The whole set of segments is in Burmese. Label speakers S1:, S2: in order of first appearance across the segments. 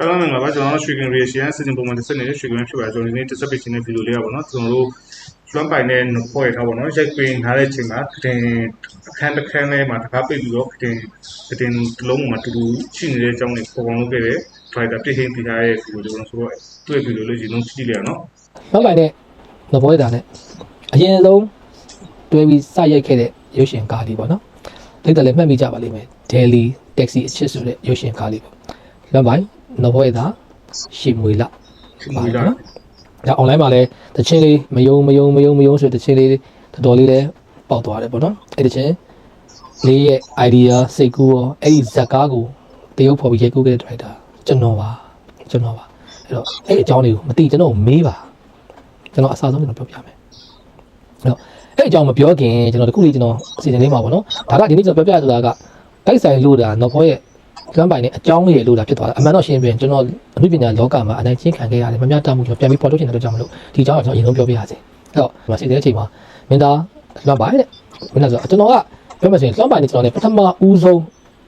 S1: အားလုံးမင်္ဂလာပါကျွန်တော်တို့ရွှေကင်ရီရှီယန်စီစဉ်ပုံမှန်တစ်ဆက်နေတဲ့ရွှေကင်ဖြစ်ပါတယ်ကျွန်တော်ဒီနေ့တစ်ဆက်ပေးခြင်းတဲ့ဗီဒီယိုလေးပါပေါ့နော်ကျွန်တော်တို့လွှမ်းပိုင်တဲ့ဖွဲ့ထားပါတော့ရိုက်ပင်ထားတဲ့အချိန်မှာကတင်အခန်းတစ်ခန်းထဲမှာတကားပိတ်ပြီးတော့ကတင်ကတင်တစ်လုံးမှာတူတူရှိနေတဲ့အကြောင်းလေးပေါ်ပေါင်းလုပ်ခဲ့တဲ့ driver ပြည့်ဟင်းပြထားတဲ့ဗီဒီယိုလေးပေါ့နော်ဆိုတော့တွေ့ဗီဒီယိုလေးဒီလုံးကြည့်ကြည့်လိုက်အောင်နော်
S2: မပိုင်တဲ့နဘောရတာနဲ့အရင်ဆုံးတွဲပြီးစရိုက်ခဲ့တဲ့ရုပ်ရှင်ကားလေးပေါ့နော်လိမ့်တယ်လည်းမှတ်မိကြပါလိမ့်မယ် Daily Taxi အချစ်ဆိုတဲ့ရုပ်ရှင်ကားလေးပေါ့လွမ်းပိုင် နဘောရတာရှီမွေလာ
S1: မွေးလာ
S2: ဒါ online မှာလည်းတချင်းလေးမယုံမယုံမယုံမယုံဆိုတဲ့တချင်းလေးတော်တော်လေးလည်းပေါက်သွားတယ်ပေါ့နော်အဲ့တချင်းလေးရဲ့ idea စိတ်ကူးရောအဲ့ဒီဇက်ကားကိုတရုပ်ဖော်ပြီးရိုက်ကူးခဲ့တဲ့ director ကျွန်တော်ပါကျွန်တော်ပါအဲ့တော့အဲ့ဒီအကြောင်းလေးကိုမသိကျွန်တော်မေးပါကျွန်တော်အစားဆုံးကျွန်တော်ပြောပြမယ်အဲ့တော့အဲ့ဒီအကြောင်းမပြောခင်ကျွန်တော်တခုလေးကျွန်တော်အစီအစဉ်လေးမှာပေါ့နော်ဒါကဒီနေ့ကျွန်တော်ပြောပြရဆိုတာကတိုက်ဆိုင်လို့တာနော်ဖောရဲ့ ကမ်းပိုင်နဲ့အကြောင်းလေးလို့တာဖြစ်သွားတာအမှန်တော့ရှင်းပြရင်ကျွန်တော်အမှုပညာလောကမှာအနိုင်ချင်းခံခဲ့ရတယ်မများတမှုကျွန်တော်ပြန်ပြီးပေါ်ထုတ်ချင်တဲ့အတွက်ကြောင့်မလို့ဒီအကြောင်းကိုကျွန်တော်အရင်ဆုံးပြောပြရစေအဲ့တော့ဒီမှာစီတဲ့အချိန်မှာမင်းသားလွှမ်းပိုင်တဲ့မင်းသားဆိုကျွန်တော်ကပြောမှဆိုရင်လွှမ်းပိုင်နဲ့ကျွန်တော်နဲ့ပထမဦးဆုံး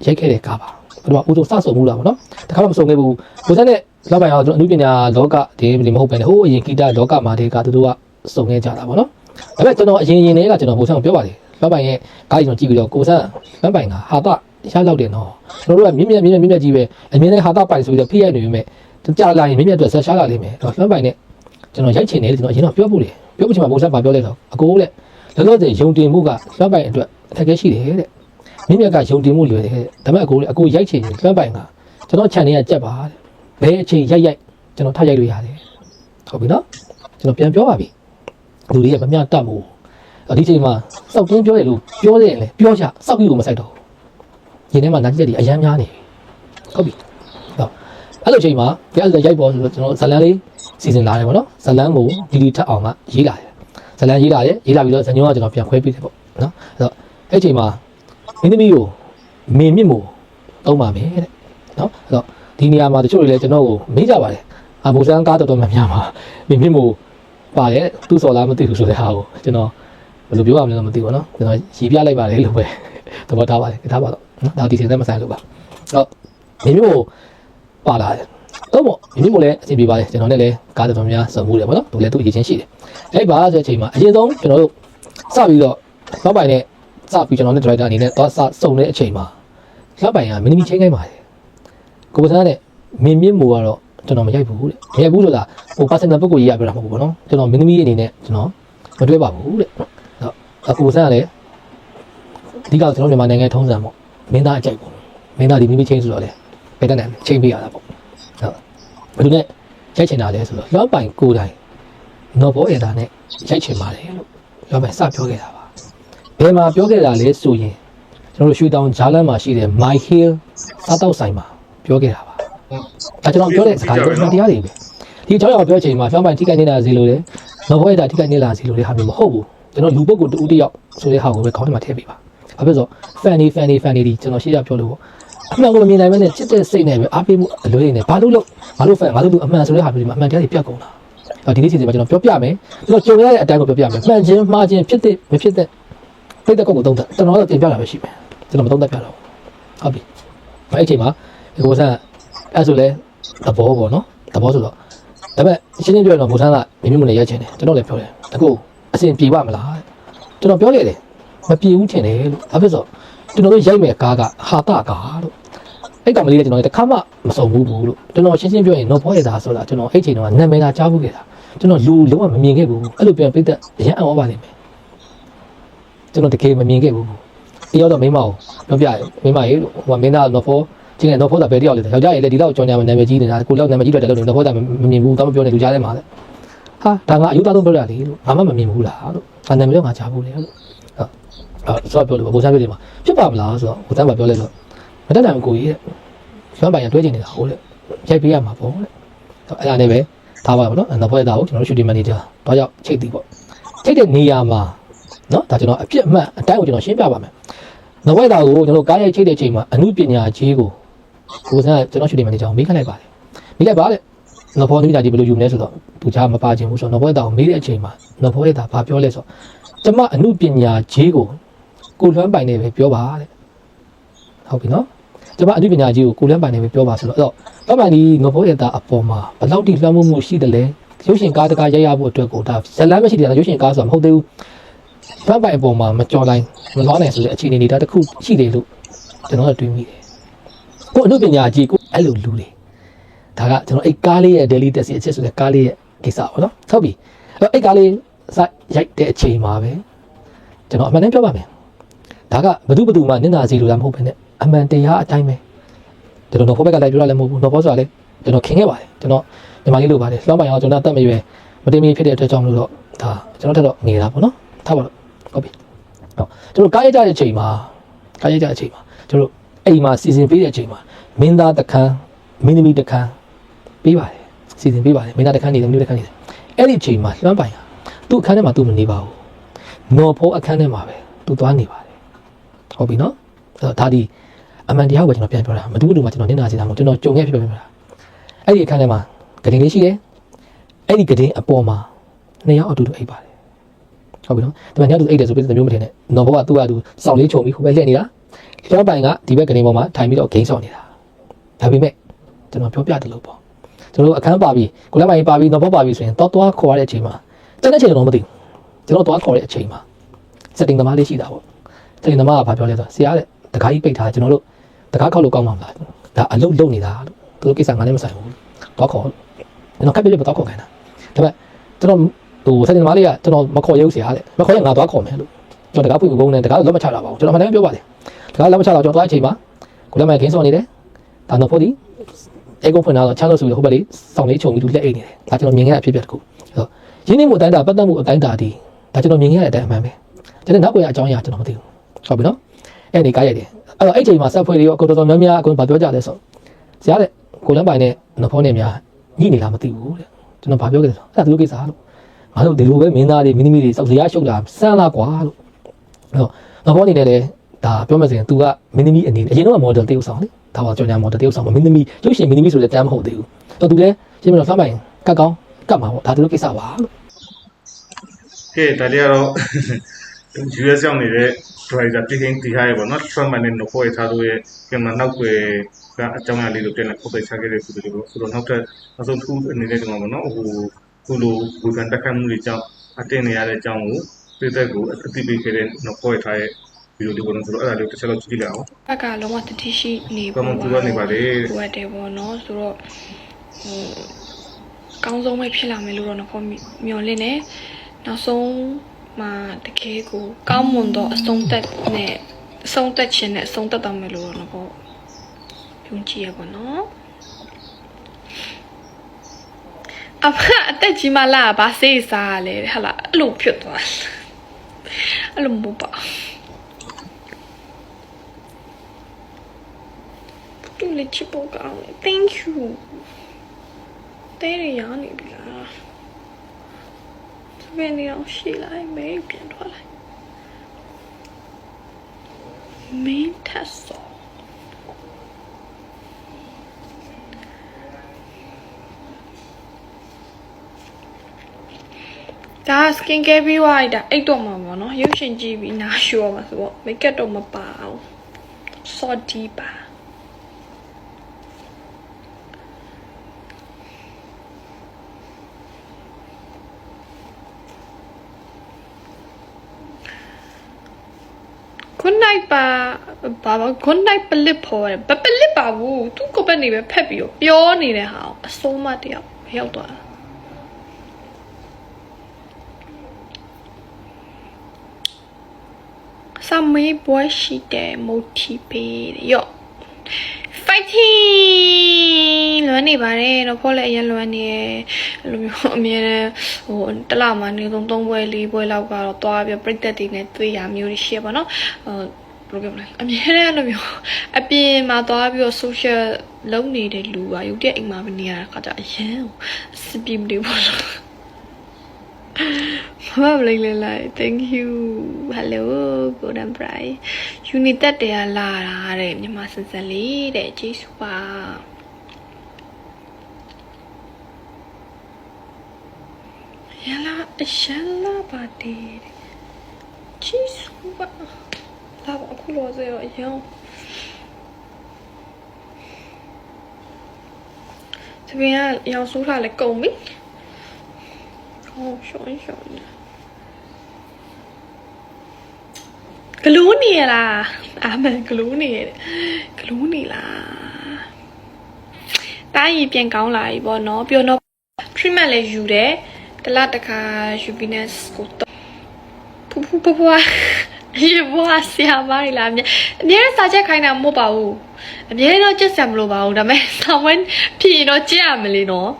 S2: ရိုက်ခဲ့တဲ့ကားပါပထမဦးဆုံးစဆုံမှုလားပေါ့နော်တခါမှမဆုံခဲ့ဘူးကိုစက်နဲ့လွှမ်းပိုင်အောင်ကျွန်တော်အမှုပညာလောကဒီဒီမဟုတ်ပဲねဟိုးအရင်ဂီတလောကမှာတည်းကသူတို့ကဆုံခဲ့ကြတာပေါ့နော်ဒါပေမဲ့ကျွန်တော်အရင်ရင်လေးကကျွန်တော်ကိုစံကိုပြောပါတယ်လွှမ်းပိုင်ရဲ့ကားကြီးကျွန်တော်ကြည့်ပြီးတော့ကိုစံလွှမ်းပိုင်ကဟာတာ ရလောက်တယ်နော်ကျွန်တော်တို့ကမြင့်မြတ်မြင့်မြတ်မြင့်မြတ်ကြီးပဲအမြင်နဲ့ဟာတာပိုင်ဆိုပြီးတော့ဖိရိုက်နေပြီမဲ့ကြာလာရင်မြင့်မြတ်အတွက်ဆက်ရှားလာလိမ့်မယ်အဲ့တော့လွှမ်းပိုင်နဲ့ကျွန်တော်ရိုက်ချင်တယ်လို့ကျွန်တော်အရင်တော့ပြောဖို့လေပြောဖို့ချင်မှာကိုစံဘာပြောလဲတော့အကိုလက်လောလောဆယ်ယုံတင်မှုကလွှမ်းပိုင်အတွက်အခက်အခဲရှိတယ်တဲ့မြင့်မြတ်ကယုံတင်မှုလွယ်တယ်တဲ့ဒါပေမဲ့အကိုလေအကိုရိုက်ချင်တယ်လွှမ်းပိုင်ကကျွန်တော် channel ကကြက်ပါတဲ့ဘယ်အချိန်ရိုက်ရိုက်ကျွန်တော်ထရိုက်လို့ရတယ်ဟုတ်ပြီနော်ကျွန်တော်ပြန်ပြောပါပြီလူတွေကမမျှတတ်ဘူးအဲ့ဒီအချိန်မှာစောက်တင်းပြောတယ်လို့ပြောတယ်လေပြောချစောက်ကြီးကိုမဆိုင်တော့ ဘူးညီထဲမှာနာကြည့်တဲ့ဒီအရမ်းများနေပြီဟုတ်ပြီတော့အဲ့လိုအချိန်မှာဒီအဲ့လိုရိုက်ပေါ်ဆိုတော့ကျွန်တော်ဇလန်လေးစီစဉ်လာတယ်ပေါ့နော်ဇလန်ကိုဒီဒီထက်အောင်ကရေးလာတယ်ဇလန်ရေးလာတယ်ရေးလာပြီးတော့ဇညောကကျွန်တော်ပြန်ခွဲပေးတယ်ပေါ့နော်အဲ့တော့အဲ့အချိန်မှာမင်းသမီးကိုမင်းမြင့်မို့တုံးပါမယ်တဲ့နော်အဲ့တော့ဒီနေရာမှာတချို့တွေလည်းကျွန်တော်ကိုမေးကြပါတယ်အဘူဆန်ကားတော်တော်များများမှာမင်းမြင့်မို့ပါတယ်သူ့စော်လားမသိဘူးဆိုတဲ့ဟာကိုကျွန်တော်ဘယ်လိုပြောရမလဲတော့မသိဘူးနော်ကျွန်တော်ရီပြလိုက်ပါတယ်လို့ပဲသဘောထားပါတယ်ထားပါတော့နော် ဒါဒီစင်သက်မဆိုင်လို့ပါအဲ့တော့မင်းမြင့်မို့ပါလာတယ်တော့ပေါ့မင်းမြင့်မို့လည်းအဆင်ပြေပါတယ်ကျွန်တော်နဲ့လည်းကားတော်တော်များစုံမှုတယ်ပေါ့နော်သူလည်းသူ့အရေးချင်းရှိတယ်အဲ့ပါဆိုတဲ့အချိန်မှာအရင်ဆုံးကျွန်တော်တို့စပြီးတော့နောက်ပိုင်းနဲ့စပြီးကျွန်တော်နဲ့ driver အနေနဲ့သွားစစုံတဲ့အချိန်မှာနောက်ပိုင်းကမင်းသမီးချင်းခိုင်းပါတယ်ကိုပစန်းနဲ့မင်းမြင့်မို့ကတော့ကျွန်တော်မရိုက်ဘူးတဲ့မရိုက်ဘူးဆိုတာဟို personal ပုဂ္ဂိုလ်ကြီးရပြောတာမဟုတ်ဘူးပေါ့နော်ကျွန်တော်မင်းသမီးအနေနဲ့ကျွန်တော်မတွေ့ပါဘူးတဲ့အဲ့တော့ကိုပစန်းကလည်းအဓိကကျွန်တော်မြန်မာနိုင်ငံထုံးစံပေါ့ မင်းသားအကြိုက်ပေါ့မင်းသားဒီမင်းသမီးချင်းဆိုတော့လေဘယ်တတ်နိုင်ချင်းပေးရတာပေါ့ဟုတ်ဘယ်သူနဲ့ရိုက်ချင်တာလဲဆိုတော့လောပိုင်ကိုယ်တိုင်နော်ဘောအေတာနဲ့ရိုက်ချင်ပါတယ်လို့လောပိုင်စပြောခဲ့တာပါဘယ်မှာပြောခဲ့တာလဲဆိုရင်ကျွန်တော်တို့ရွှေတောင်ဂျာလန်မှာရှိတဲ့ My Hill စားတောက်ဆိုင်မှာပြောခဲ့တာပါဒါကျွန်တော်ပြောတဲ့စကားကိုတရားတွေပဲဒီအကြောင်းအရာပြောချိန်မှာလောပိုင်ထိခိုက်နေတာစီလို့လေနော်ဘောအေတာထိခိုက်နေတာစီလို့လေဟာမျိုးမဟုတ်ဘူးကျွန်တော်လူပုဂ္ဂိုလ်တူဦးတစ်ယောက်ဆိုတဲ့ဟာကိုပဲခေါင်းထဲမှာထည့်ပေးပါ ဘာဖြစ်လို့ဆို fan နေ fan နေ fan နေဒီကျွန်တော်ရှေ့ရပြောလို့ပေါ့အမှန်ကိုမမြင်နိုင်ဘဲနဲ့ချစ်တဲ့စိတ်နဲ့ပဲအားပေးမှုအလွဲနေဘာလို့လို့ဘာလို့ fan ဘာလို့လို့အမှန်ဆိုတဲ့ဟာမျိုးဒီမှာအမှန်တရားတွေပြတ်ကုန်တာအော်ဒီနေ့စီစဉ်မှာကျွန်တော်ပြောပြမယ်ကျွန်တော်ကြုံရတဲ့အတိုင်းကိုပြောပြမယ်မှန်ချင်းမှားချင်းဖြစ်တဲ့မဖြစ်တဲ့ပြတဲ့ကောက်ကိုသုံးသက်ကျွန်တော်တော့တင်ပြတာပဲရှိမယ်ကျွန်တော်မသုံးသက်ပြတော့ဟုတ်ပြီအဲ့အချိန်မှာဒီကိုဆန်းအဲ့ဆိုလဲသဘောပေါ့နော်သဘောဆိုတော့ဒါပေမဲ့ရှင်းရှင်းပြောရင်တော့ဘူဆန်းကမိမိမနဲ့ရက်ချင်တယ်ကျွန်တော်လည်းပြောတယ်အခုအစဉ်ပြေပါမလားကျွန်တော်ပြောခဲ့တယ် မပြေဘူးထင်တယ်လို့ဘာဖြစ်ဆိုကျွန်တော်တို့ရိုက်မဲ့ကားကဟာတာကားလို့အဲ့ကောင်မလေးလည်းကျွန်တော်တခါမှမစုံဘူးဘူးလို့ကျွန်တော်ရှင်းရှင်းပြောရင်တော့ဘောရတာဆိုတာကျွန်တော်အဲ့ချိန်တော့နာမည်သာကြားဘူးခဲ့တာကျွန်တော်လူလုံးဝမမြင်ခဲ့ဘူးအဲ့လိုပြန်ပြသက်ရမ်းအောင်ပါလိမ့်မယ်ကျွန်တော်တကယ်မမြင်ခဲ့ဘူးဒီရောက်တော့မိန်းမကိုပြောပြရမိန်းမရေလို့ဟိုကမင်းသားတော့ဖောချင်းနဲ့တော့ဖောတာပဲတယောက်လေယောက်ျားရေလည်းဒီလောက်ကြောင်ညာမနာမည်ကြီးနေတာကိုလောက်နာမည်ကြီးတော့တယ်လို့တော့ဖောတာမမြင်ဘူးတော့မပြောနဲ့လူကြားထဲမှာလေဟာဒါကအယူသားဆုံးပြောရလေလို့ငါမှမမြင်ဘူးလားလို့အနာမည်တော့ငါကြားဘူးလေလို့ဟုတ် အဲ့ဆိုတော့ပြောလို့ဘိုးစားပြောတယ်မှာဖြစ်ပါမလားဆိုတော့ဘိုးစားကပြောလဲဆိုမတတ်နိုင်ဘူးကိုကြီးတဲ့လွှမ်းပိုင်ရတွဲကျင်နေတာဟုတ်လေရိုက်ပေးရမှာပေါ့လေအဲ့ဒါနဲ့ပဲထားပါပါတော့နောက်ဖွဲ့တာကိုကျွန်တော်တို့ shooting manager တော့ရောက်ချိတ်တီးပေါ့ချိတ်တဲ့နေရာမှာနော်ဒါကျွန်တော်အပြစ်အမှန်အတိုင်းကိုကျွန်တော်ရှင်းပြပါမယ်နောက်ဖွဲ့တာကိုကျွန်တော်ကားရိုက်ချိတ်တဲ့အချိန်မှာအမှုပညာကြီးကိုကိုစံကျွန်တော် shooting manager ကိုမေးခလိုက်ပါတယ်မေးလိုက်ပါလေနောက်ဖွဲ့တာကြီးဘယ်လိုယူမလဲဆိုတော့သူချာမပါခြင်းဘူးဆိုတော့နောက်ဖွဲ့တာကိုမေးတဲ့အချိန်မှာနောက်ဖွဲ့တာဘာပြောလဲဆိုတော့ကျမအမှုပညာကြီးကို ကိုလွှမ်းပိုင်နေပဲပြောပါတဲ့ဟုတ်ပြီနော်ကျွန်မအသိပညာကြီးကိုကိုလန်းပိုင်နေပဲပြောပါဆိုတော့အဲ့တော့လွှမ်းပိုင်ဒီငဘောရတာအပေါ်မှာဘယ်လောက်ထိလွှမ်းမိုးမှုရှိတယ်လဲရုပ်ရှင်ကားတကားရိုက်ရဖို့အတွက်ကိုဒါဇလန်းမရှိတယ်ရုပ်ရှင်ကားဆိုတာမဟုတ်သေးဘူးလွှမ်းပိုင်အပေါ်မှာမကြော်နိုင်မလွှမ်းနိုင်ဆိုတဲ့အခြေအနေတွေဒါတစ်ခုရှိတယ်လို့ကျွန်တော်ကတွေးမိတယ်ကိုအသိပညာကြီးကိုအဲ့လိုလူတွေဒါကကျွန်တော်အဲ့ကားလေးရဲ့ daily test အချက်ဆိုတဲ့ကားလေးရဲ့ကိစ္စပေါ့နော်ဟုတ်ပြီအဲ့တော့အဲ့ကားလေးစရိုက်တဲ့အချိန်မှာပဲကျွန်တော်အမှန်တမ်းပြောပါမယ် ဒါကဘယ်သူဘယ်သူမှနင့်နာစီလို့လည်းမဟုတ်ဘဲနဲ့အမှန်တရားအတိုင်းပဲကျွန်တော်တော့ဖိုးဘက်ကလိုက်ပြောရလည်းမဟုတ်ဘူးတော့ဘောဆိုတာလေကျွန်တော်ခင်ခဲ့ပါတယ်ကျွန်တော်ညီမလေးလိုပါတယ်လွှမ်းပိုင်အောင်ကျွန်တော်တတ်မရွယ်မတင်မီဖြစ်တဲ့အတွက်ကြောင့်မလို့တော့ဒါကျွန်တော်ထက်တော့ငနေတာပေါ့နော်ထားပါတော့ဟုတ်ပြီဟုတ်ကျွန်တော်ကားရကြတဲ့အချိန်မှာကားရကြတဲ့အချိန်မှာကျွန်တော်အိမ်မှာစီစဉ်ပေးတဲ့အချိန်မှာမင်းသားတခန်းမင်းသမီးတခန်းပေးပါတယ်စီစဉ်ပေးပါတယ်မင်းသားတခန်းနေတယ်မင်းသမီးတခန်းနေတယ်အဲ့ဒီအချိန်မှာလွှမ်းပိုင်ဟာသူ့အခန်းထဲမှာသူ့မနေပါဘူးနော်ဖိုးအခန်းထဲမှာပဲသူသွားနေပါတယ် ဟုတ်ပြီနော်အဲ့တော့ဒါဒီအမှန်တရားကိုကျွန်တော်ပြန်ပြောတာမတူတူမှကျွန်တော်နင်နာစီတာမဟုတ်ကျွန်တော်ကြုံခဲ့ဖြစ်ပြောပြတာအဲ့ဒီအခန်းထဲမှာဂရင်လေးရှိတယ်အဲ့ဒီဂရင်အပေါ်မှာနှစ်ယောက်အတူတူအိပ်ပါတယ်ဟုတ်ပြီနော်ဒီမှာညတူအိပ်တယ်ဆိုပြီးတမျိုးမထင်နဲ့နော်ဘောကသူ့ကသူစောင့်လေးချုံပြီးဟိုဘက်လှည့်နေတာကျောင်းပိုင်ကဒီဘက်ဂရင်ပေါ်မှာထိုင်ပြီးတော့ဂိမ်းဆောင်နေတာဒါပေမဲ့ကျွန်တော်ပြောပြတယ်လို့ပေါ့ကျွန်တော်အခန်းပါပြီးကိုလည်းပိုင်ပါပြီးနော်ဘောပါပြီးဆိုရင်တော့သွားခေါ်ရတဲ့အချိန်မှာတနေ့ချိန်တော့မသိဘူးကျွန်တော်သွားခေါ်တဲ့အချိန်မှာ setting သမားလေးရှိတာပေါ့ setting သမားကဘာပြောလဲဆိုတော့ဆရာတဲ့တခါကြီးပိတ်ထားကျွန်တော်တို့တကားခောက်လို့ကောင်းမှာမလားဒါအလုပ်လုပ်နေတာလို့သူတို့ကိစ္စငါလည်းမဆိုင်ဘူးတော့ခေါ်ကျွန်တော်ခက်ပြပြတော့ခေါ်ခိုင်းတာဒါပေမဲ့ကျွန်တော်ဟို setting သမားလေးကကျွန်တော်မခေါ်ရဘူးဆရာတဲ့မခေါ်ရင်ငါသွားခေါ်မယ်လို့ကျွန်တော်တကားဖွင့်ကုန်နေတကားတော့မချတာပါဘူးကျွန်တော်မှလည်းပြောပါတယ်တကားလည်းမချတော့ကျွန်တော်သွားအချိန်မှာကိုလည်းမခင်းစောနေတယ်ဒါတော့ဖို့ဒီအေကုန်းဖွင့်လာတော့ချမ်းလို့ဆိုပြီးဟိုဘက်လေးစောင်းလေးခြုံပြီးသူလက်အိတ်နေတယ်ဒါကျွန်တော်မြင်ခဲ့တဲ့အဖြစ်အပျက်တစ်ခုအဲ့တော့ရင်းနှီးမှုအတိုင်းတာပတ်သက်မှုအတိုင်းတာဒီဒါကျွန်တော်မြင်ခဲ့တဲ့အတိုင်းအမှန်ပဲကျွန်တော်နောက်ွယ်အကြောင်းအရာကျွန်တော်မသိဘူး ဟုတ်ပြီနော်အဲ့ဒီကားရတယ်အဲ့တော့အဲ့ချိန်မှာဆက်ဖွဲ့တွေရောကိုတော်တော်များများအကုန်ဗာပြောကြတယ်ဆိုဆရာတဲ့ကိုလန်းပိုင်နဲ့နဖောနဲ့များညှိနေလားမသိဘူးတဲ့ကျွန်တော်ဗာပြောခဲ့တယ်ဆိုအဲ့ဒါသူတို့ကိစ္စလို့ငါတို့ဒီလိုပဲမင်းသားတွေမင်းသမီးတွေစောက်စရာရှုပ်တာစမ်းလာကွာလို့အဲ့တော့နဖောအနေနဲ့လည်းဒါပြောမယ်ဆိုရင် तू ကမင်းသမီးအနေနဲ့အရင်တော့ model တရုပ်ဆောင်လေဒါပါကြောင်ညာ model တရုပ်ဆောင်မင်းသမီးရုပ်ရှင်မင်းသမီးဆိုတဲ့တမ်းမဟုတ်သေးဘူးတော့ तू လည်းရှင်းမလို့ဖမ်းပိုင်ကတ်ကောင်းကတ်မှာပေါ့ဒါသူတို့ကိစ္စပါလို့
S1: ကဲဒါလေးကတော့ US ရောက်နေတဲ့ driver ပြင်းတီဟာရေပေါ့နော် Trump နဲ့နော်ခေါ်ထားလို့ရဲ့ကင်မရာနောက်ွယ်ကအကြောင်းအရာလေးလိုပြန်လာပုတ်တိုက်ချခဲ့တဲ့ဆိုတော့ဆိုတော့နောက်ထပ်နောက်ဆုံးတစ်ခုအနေနဲ့ဒီမှာပေါ့နော်ဟိုခုလိုဝေဖန်တက်ခတ်မှုတွေကြောင့်အတင်းနေရတဲ့အကြောင်းကိုပြည်သက်ကိုအသိပေးခဲ့တဲ့နော်ခေါ်ထားရဲ့ဗီဒီယိုလေးပေါ့နော်ဆိုတော့အဲ့ဒါလေးတစ်ချက်လောက်ကြည့်လိုက်အောင်
S3: ဘက်ကလုံးဝတတိရှိနေ
S1: ကောင်းကောင်းကြိုးပမ်းနေပါလေ
S3: ဟိုတယ်ပေါ့နော်ဆိုတော့ဟိုကောင်းဆုံးပဲဖြစ်လာမယ်လို့တော့တော့မျှော်လင့်နေနောက်ဆုံး မှာတကယ်ကိုကောင်းမွန်တော့အဆုံးသက်နဲ့အဆုံးသက်ခြင်းနဲ့အဆုံးသက်တော့မယ်လို့တော့တော့ယုံကြည်ရပါတော့အဖအသက်ကြီးမလားဗာစေးစားရလေဟလာအဲ့လိုဖြစ်သွားအဲ့လိုမဟုတ်ပါတူလေးချစ်ဖို့ကောင်းတယ် thank you တဲရရနေပြီလား ဘယ်နေအောင်ရှိလိုက်မေးပြန်ထွက်လိုက်မင်းထက်စောဒါ skin care ပြီးသွားလိုက်တာအိတ်တော့မှာပေါ့နော်ရုပ်ရှင်ကြည့်ပြီးနားလျှော်မှာဆိုတော့ make up တော့မပါအောင် salty ပါ good night ပါဘာဘာ good night ပလစ်ဖော်တယ်ဘပလစ်ပါဘူးသူကိုပဲနေပဲဖက်ပြီးတော့ပြောနေတဲ့ဟာကိုအစိုးမတယောက်ရောက်သွားတာစမေးပွဲရှိတယ် motivate ရော့ fighting လွမ်းနေပါတယ်တော့ဖော်လည်းအရင်လွမ်းနေရယ်အဲ့လိုမျိုးအမြဲတမ်းဟိုတစ်လမှာနေဆုံး၃ပွဲ၄ပွဲလောက်ကတော့တွားပြီးပြိတက်တွေနဲ့တွေ့ရမျိုးတွေရှိရပါတော့ဟို ဘယ်လိုပြောမလဲအမြဲတမ်းအဲ့လိုမျိုးအပြင်မှာတွားပြီးတော့ social လုံးနေတဲ့လူကရုပ်တရက်အိမ်မှာပဲနေရတာခါကြအရင်စပီမတွေပေါ့လို့မမလေးလေးလိုက် thank you hello golden bright unit တရားလာတာတဲ့မြန်မာစင်စင်လေးတဲ့ကျေးဇူးပါရလာရလာပါတေးကျေးဇူးပါ ဒါပေါ့အခုလောဆယ်ရောအရင်။ဒီပင်ကရောင်ဆိုးလာလဲကုန်ပြီ။ဟောရှောင်းရှောင်း။ဂလူးနေရလားအာမန်ဂလူးနေရဂလူးနေလားတိုင်းရီပြန်ကောင်းလာပြီပေါ့နော်ပြောတော့ treatment လည်းယူတယ်တလတခါ Ubinas ကိုဖူဖူဖွား ရေဘွားဆရာမတွေလားအမြဲအမြဲတမ်းစာချက်ခိုင်းတာမဟုတ်ပါဘူးအမြဲတော့ကြက်ဆံမလို့ပါဘူးဒါပေမဲ့ဆောင်းဝဲဖြည့်ရင်တော့ကြက်ရမလို့နော်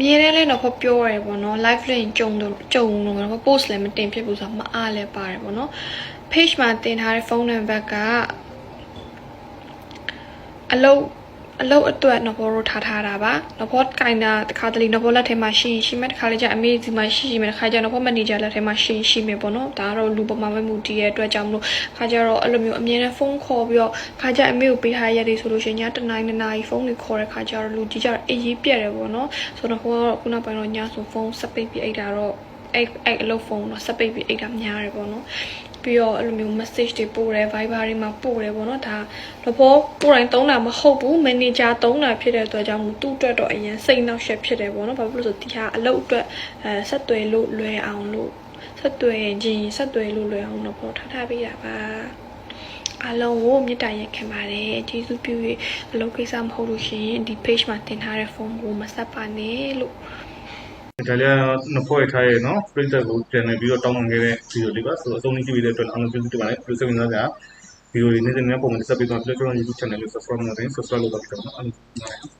S3: မြေထဲလဲတော့ဖပြောရဲပေါ့နော် live လေးကြုံတော့ကြုံတော့တော့ post လည်းမတင်ဖြစ်ဘူးဆိုတော့မအားလဲပါတယ်ပေါ့နော် page မှာတင်ထားတဲ့ဖုန်းနံပါတ်ကအလုတ် အလုတ်အတွက်တော့ဘောတို့ထားထားတာပါတော့ဘောကင်တာတခါတလေတော့ဘောလက်ထဲမှာရှိရင်ရှိမယ်တခါလေကျအမေဒီမှာရှိရှိမယ်တခါကျတော့ဘောမန်နေဂျာလက်ထဲမှာရှိရင်ရှိမယ်ပေါ့နော်ဒါကတော့လူပေါ်မှာပဲမူတည်ရဲ့အတွက်ကြောင့်မလို့ခါကျတော့အဲ့လိုမျိုးအမြဲတမ်းဖုန်းခေါ်ပြီးတော့ခါကျအမေကိုပေးထားရတယ်ဆိုလို့ရှိရင်ညတနိုင်နှစ်နာရီဖုန်းတွေခေါ်တဲ့ခါကျတော့လူကြီးကျတော့အေးရေးပြက်တယ်ပေါ့နော်ဆိုတော့ဟိုကတော့ခုနပိုင်းတော့ညဆိုဖုန်းဆက်ပိတ်ပြီးအိတ်တာတော့အဲ့အဲ့အလုပ်ဖုန်းတော့ဆက်ပိတ်ပြီးအိတ်တာများတယ်ပေါ့နော် ပြီးတော့အဲ့လိုမျိုး message တွေပို့တယ် Viber တွေမှာပို့တယ်ပေါ့နော်ဒါတော့ဘောကိုယ်တိုင်သုံးတာမဟုတ်ဘူး manager သုံးတာဖြစ်တဲ့အတွက်ကြောင့်မို့သူ့အတွက်တော့အရင်စိတ်နှောက်ယှက်ဖြစ်တယ်ပေါ့နော်ဘာဖြစ်လို့လဲဆိုဒီဟာအလုပ်အတွက်အဲဆက်သွယ်လို့လွယ်အောင်လို့ဆက်သွယ်ခြင်းဆက်သွယ်လို့လွယ်အောင်တော့ဘောထားထားပေးတာပါအားလုံးကိုမေတ္တာရက်ခင်ပါတယ်ကျေးဇူးပြု၍အလုပ်ကိစ္စမဟုတ်လို့ရှိရင်ဒီ page မှာတင်ထားတဲ့ဖုန်းကိုမဆက်ပါနဲ့လို့
S1: ဒါလည်းနှစ်ဖွဲ့ထားရဲ့နော်ပရိသတ်ကိုပြန်နေပြီးတော့တောင်းပန်ခဲ့တဲ့ဗီဒီယိုလေးပါဆိုတော့အဆုံးကြည့်ပြီးတဲ့အတွက်အားလုံးကျေးဇူးတင်ပါတယ်ပြီးဆက်ပြီးတော့ကြာဗီဒီယိုလေးနေ့စဉ်နဲ့ပုံမှန်ဆက်ပြီးတော့ Telegram YouTube channel လေး subscribe လုပ်နေ subscribe လုပ်ပါကြပါဦး